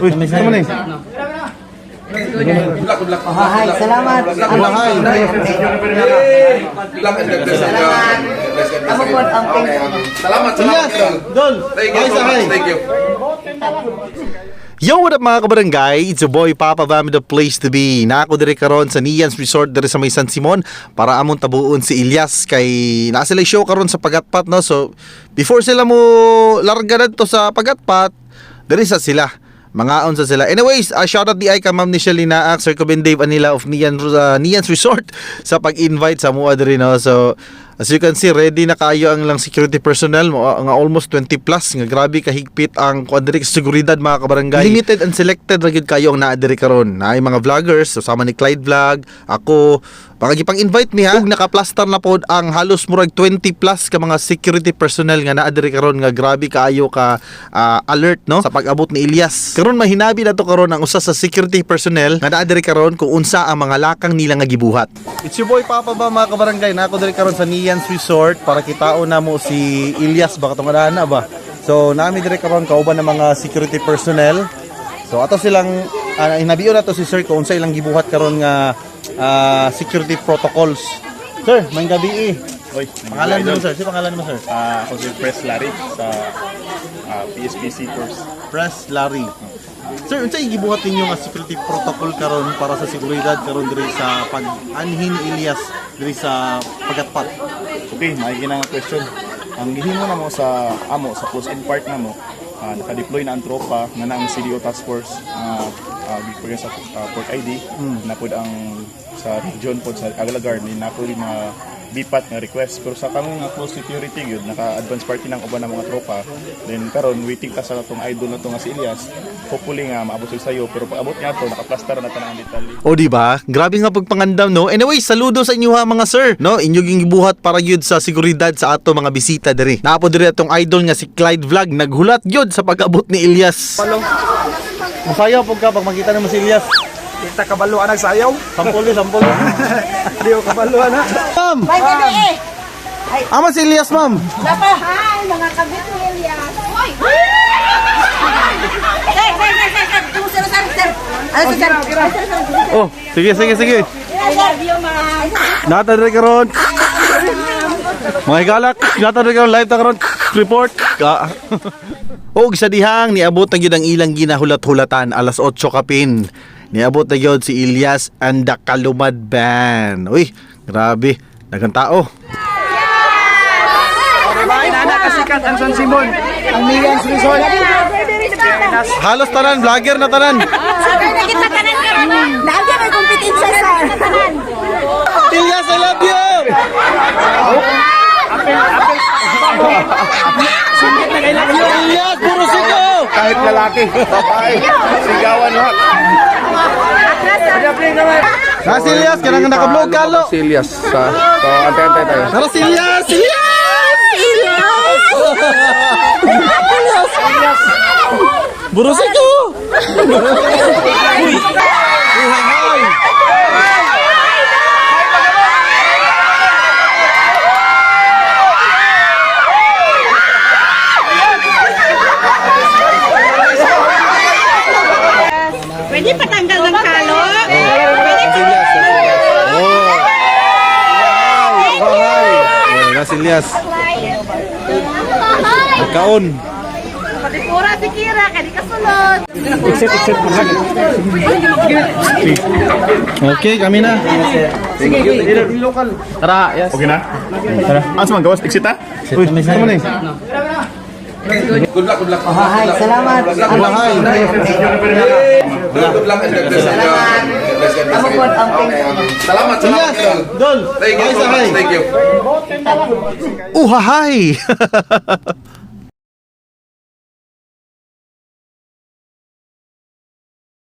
Uy, tama na hi, salamat. Hi. Ako po, ang. Salamat, salamat. Yes, Idol. Dol. Thank you Hi, so sa hi. much. Thank you. Yo, what up mga kabarangay? It's your boy Papa Vam, the place to be. Na ako dire karon sa Nians Resort dire sa may San Simon para amon tabuon si Ilyas kay naa sila show karon sa Pagatpat no. So before sila mo larga dito sa Pagatpat, dire sa sila. Mangaon sa sila. Anyways, uh, shout out di ay ka Ma'am Nichelle Linaak, Sir Coben Dave Anila of Nian, uh, Nians Resort sa pag-invite sa mua diri no. So As you can see, ready na kayo ang lang security personnel mo nga almost 20 plus nga grabe kahigpit ang kuadrik seguridad mga kabarangay. Limited and selected ra gyud kayo ang naa diri karon. Naay mga vloggers, kasama ni Clyde Vlog, ako, pang invite mi ha. Ug nakaplaster na pod ang halos murag 20 plus ka mga security personnel nga naa diri karon nga grabe kaayo ka ah, alert no sa pag-abot ni Ilyas. Karon mahinabi na to karon ang usa sa security personnel nga naa diri karon kung unsa ang mga lakang nila nga gibuhat. It's your boy Papa ba mga kabarangay na ako diri karon sa Nians Resort para kitaon na mo si Ilyas baka tong na ba. So nami diri karon kauban ng mga security personnel. So ato silang uh, hinabiyo na to si Sir kung unsa ilang gibuhat karon nga ah, security protocols. Sir, may gabi eh. Oy, Pangalan mo sir, si pangalan mo sir? Ah, ako si Press Larry sa ah, PSPC course. Press Larry. Sir, unsa gibuhat ninyo nga security protocol karon para sa seguridad karon diri sa pag-anhin Ilyas diri sa pagatpat? Okay, maigi na nga question. Ang gihimo na mo sa amo sa close in part na mo, ah, naka-deploy na ang tropa nga na ang CDO task force nga uh, sa ah, Port ID na pod ang sa region pod sa Agalagar ni na pod mga bipat nga request pero sa kamo nga close security gyud naka-advance party ng uban ng mga tropa then karon waiting ta sa tong idol na to nga si Elias hopefully nga maabot sa sayo pero pag abot niya to nakaplaster na ta ang detalye O di ba? Grabe nga pagpangandam no. Anyway, saludo sa inyo ha mga sir. No, inyo ging gibuhat para gyud sa seguridad sa ato mga bisita diri. Naapo diri atong idol nga si Clyde Vlog naghulat gyud sa pag-abot ni Ilyas. Masaya pug ka pag makita nimo si Ilyas. Kita kabalo anak sayaw. Sampol ni sampol. Di ko kabalo anak. Ma'am, May gabi eh. ama si Ilyas ma'am. Dapat, hi, mga kabit ni Elias. Hoy! Sir, sir, sir, sir, sir. Tung, sir, sir, sir. Ano si sir? Sir. Oh, sige sige sige. I love you, ma'am. Diri karon. Mga galak, nata diri karon live ta karon report. Ka. Og sa dihang niabot na gyud ang ilang ginahulat-hulatan alas 8 kapin. Niabot na gyud si Ilyas and the Kalumad Band. Uy, grabe, daghang tao. Inana kasikat ang San Simon. Ang Millions Resort. Halos tanan vlogger na tanan. Sabi na kita kanan ka. Lagi may kompetensya, sir. Ilyas, I love you. Ilyas, puro siko. kahit lalaki babae sigawan lahat Na si Ilyas, kanang nakablog kalo. Silias. Sa, so, antay-antay tayo. Tara si Ilyas, Ilyas, Ilyas. Ilyas. Buro siko. Uy. Uy, hay. Pwede patanggal ng kalo? Oh. Hi. Oh, na si Ilyas. Nagkaon. Pura si Kira, kadi kasunod. Okay, kami na. Tara, yes. okay na tara asa man gawas exit ha Uy, tama na eh. Good luck, good luck. Oh, hi, salamat. Good luck, good luck. Good luck and God bless. Salamat. Okay. Salamat, salamat. Idol. Dol. Thank you so much. Thank you. Uhahay!